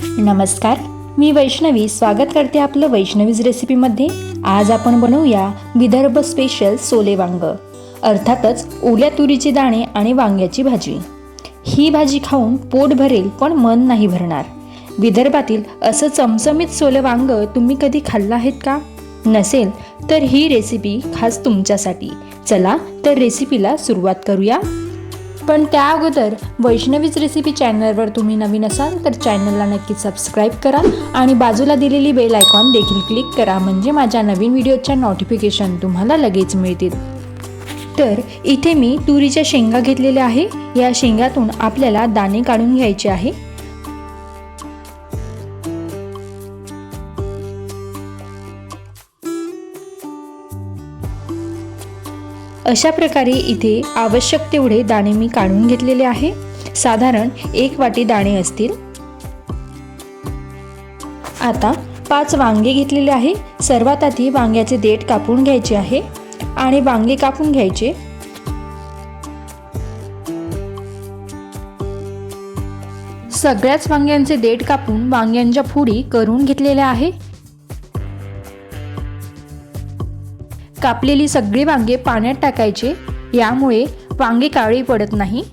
नमस्कार मी वैष्णवी. स्वागत करते आपलं वैष्णवीज रेसिपीमध्ये आज आपण बनवूया विदर्भ स्पेशल सोले वांग. अर्थातच ओल्या तुरीचे दाणे आणि वांग्याची भाजी. ही भाजी खाऊन पोट भरेल पण मन नाही भरणार. विदर्भातील असं चमचमीत सोले वांग तुम्ही कधी खाल्लं आहेत का? नसेल तर ही रेसिपी खास तुमच्यासाठी. चला तर रेसिपीला सुरुवात करूया. पण त्या अगोदर वैष्णवीच रेसिपी चॅनलवर तुम्ही नवीन असाल तर चॅनलला नक्की सबस्क्राईब करा आणि बाजूला दिलेली बेल आयकॉन देखील क्लिक करा म्हणजे माझ्या नवीन व्हिडिओच्या नोटिफिकेशन तुम्हाला लगेच मिळतील. तर इथे मी तुरीच्या शेंगा घेतलेल्या आहे. या शेंगातून आपल्याला दाणे काढून घ्यायचे आहे. अशा प्रकारे इथे आवश्यक तेवढे दाणे मी काढून घेतलेले आहे. साधारण एक वाटी दाणे असतील. आता पाच वांगे घेतलेले आहे. सर्वात आधी वांग्याचे देठ कापून घ्यायचे आहे आणि वांगे कापून घ्यायचे. सगळ्याच वांग्यांचे देठ कापून वांग्यांच्या फोडी करून घेतलेल्या आहे. कापलेली सगळी वांगे पाण्यात टाकायचे यामुळे वांगे काळी पडत नाही.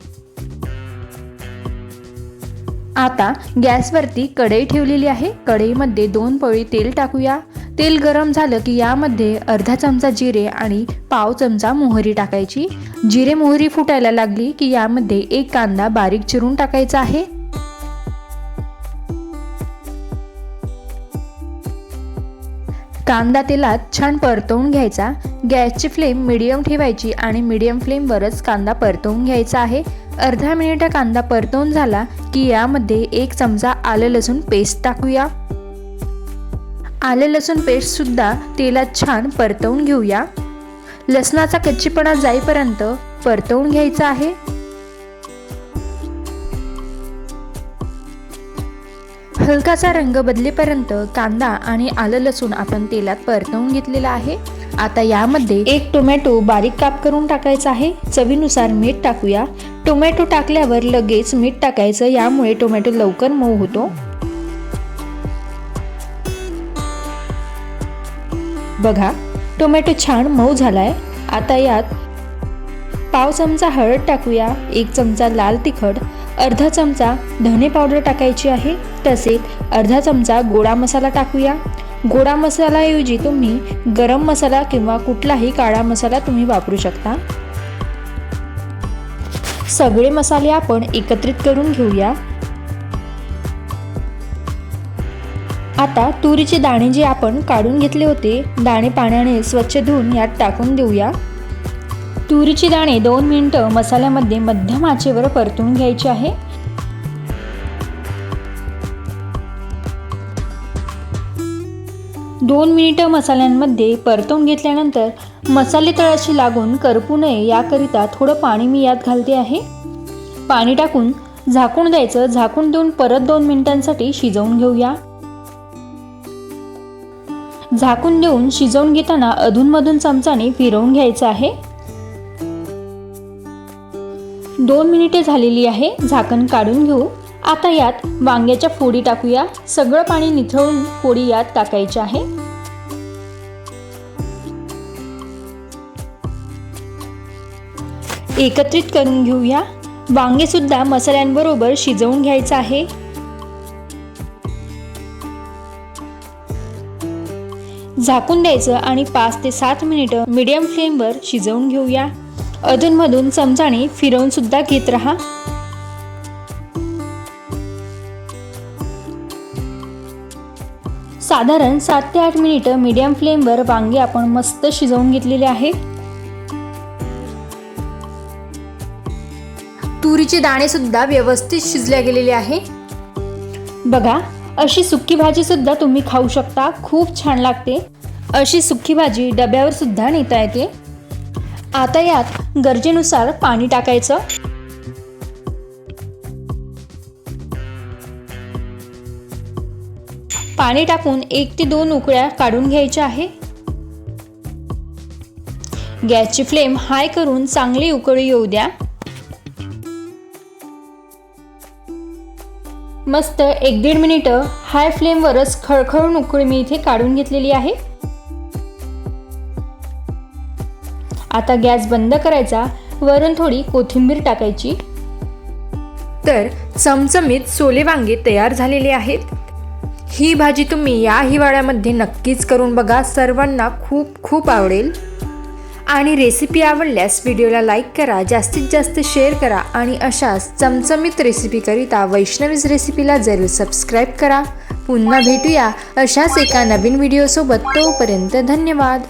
आता गॅसवरती कढई ठेवलेली आहे. कढईमध्ये दोन पळी तेल टाकूया. तेल गरम झालं की यामध्ये अर्धा चमचा जिरे आणि पाव चमचा मोहरी टाकायची. जिरे मोहरी फुटायला लागली की यामध्ये एक कांदा बारीक चिरून टाकायचा आहे. कांदा तेलात छान परतवून घ्यायचा. गॅसची फ्लेम मिडियम ठेवायची आणि मिडियम फ्लेमवरच कांदा परतवून घ्यायचा आहे. अर्धा मिनिट कांदा परतवून झाला की यामध्ये एक चमचा आलं लसूण पेस्ट टाकूया. आलं लसूण पेस्टसुद्धा तेलात छान परतवून घेऊया. लसणाचा कच्चीपणा जाईपर्यंत परतवून घ्यायचा आहे. हलकासा रंग बदलेपर्यंत कांदा आणि आलं लसूण आपण तेलात परतवून घेतलेला आहे. आता यामध्ये एक टोमॅटो बारीक काप करून टाकायचा आहे. चवीनुसार मीठ टाकूया. टोमॅटो टाकल्यावर लगेच मीठ टाकायचं. यामुळे टोमॅटो लवकर मऊ होतो. बघा टोमॅटो छान मऊ झालाय. आता यात पाव चमचा हळद टाकूया. एक चमचा लाल तिखट. अर्धा चमचा धने पावडर टाकायची आहे. तसेच अर्धा चमचा गोडा मसाला टाकूया. गोडा मसालाऐवजी तुम्ही गरम मसाला किंवा कुठलाही काळा मसाला तुम्ही वापरू शकता. सगळे मसाले आपण एकत्रित करून घेऊया. आता तुरीचे दाणे जे आपण काढून घेतले होते दाणे पाण्याने स्वच्छ धुवून यात टाकून देऊया. तुरीची दाणे दोन मिनटं मसाल्यामध्ये मध्यम आचेवर परतून घ्यायचे आहे. दोन मिनिटं मसाल्यांमध्ये परतवून घेतल्यानंतर मसाले तळाशी लागून करपू नये याकरिता थोडं पाणी मी यात घालते आहे. पाणी टाकून झाकून द्यायचं झाकून देऊन परत दोन मिनिटांसाठी शिजवून घेऊया. झाकून देऊन शिजवून घेताना अधूनमधून चमचाने फिरवून घ्यायचं आहे. दोन मिनिटे झालेली आहे झाकण काढून घेऊ. आता यात वांग्याच्या फोडी टाकूया. सगळं पाणी निथळून फोडी यात टाकायची आहे. एकत्रित करून घेऊया. वांगे सुद्धा मसाल्यांबरोबर शिजवून घ्यायचं आहे. झाकून द्यायचं आणि पाच ते सात मिनिटं मीडियम फ्लेमवर शिजवून घेऊया. अधूनमधून चमचाने फिरवून सुद्धा घेत राहा. साधारण सात ते आठ मिनिटं मीडियम फ्लेमवर वांगे आपण मस्त शिजवून घेतलेले आहे. तुरीचे दाणे सुद्धा व्यवस्थित शिजल्या गेलेले आहे. बघा अशी सुक्की भाजी सुद्धा तुम्ही खाऊ शकता. खूप छान लागते. अशी सुक्की भाजी डब्यावर सुद्धा नेता येते. आता यात गरजेनुसार पाणी टाकायचं. पाणी टाकून एक ते दोन उकळ्या काढून घ्यायच्या आहे. गॅसची फ्लेम हाय करून चांगली उकळी येऊ द्या. मस्त एक दीड मिनिटं हाय फ्लेमवरच खळखळून उकळी मी इथे काढून घेतलेली आहे. आता गॅस बंद करायचा वरून थोडी कोथिंबीर टाकायची. तर चमचमीत सोले वांगे तयार झालेले आहेत. ही भाजी तुम्ही या हिवाळ्यामध्ये नक्कीच करून बघा सर्वांना खूप खूप आवडेल. आणि रेसिपी आवडल्यास व्हिडिओला लाईक करा जास्तीत जास्त शेअर करा आणि अशाच चमचमीत रेसिपीकरिता वैष्णवीज रेसिपीला जरूर सबस्क्राईब करा. पुन्हा भेटूया अशाच एका नवीन व्हिडिओसोबत तोपर्यंत धन्यवाद.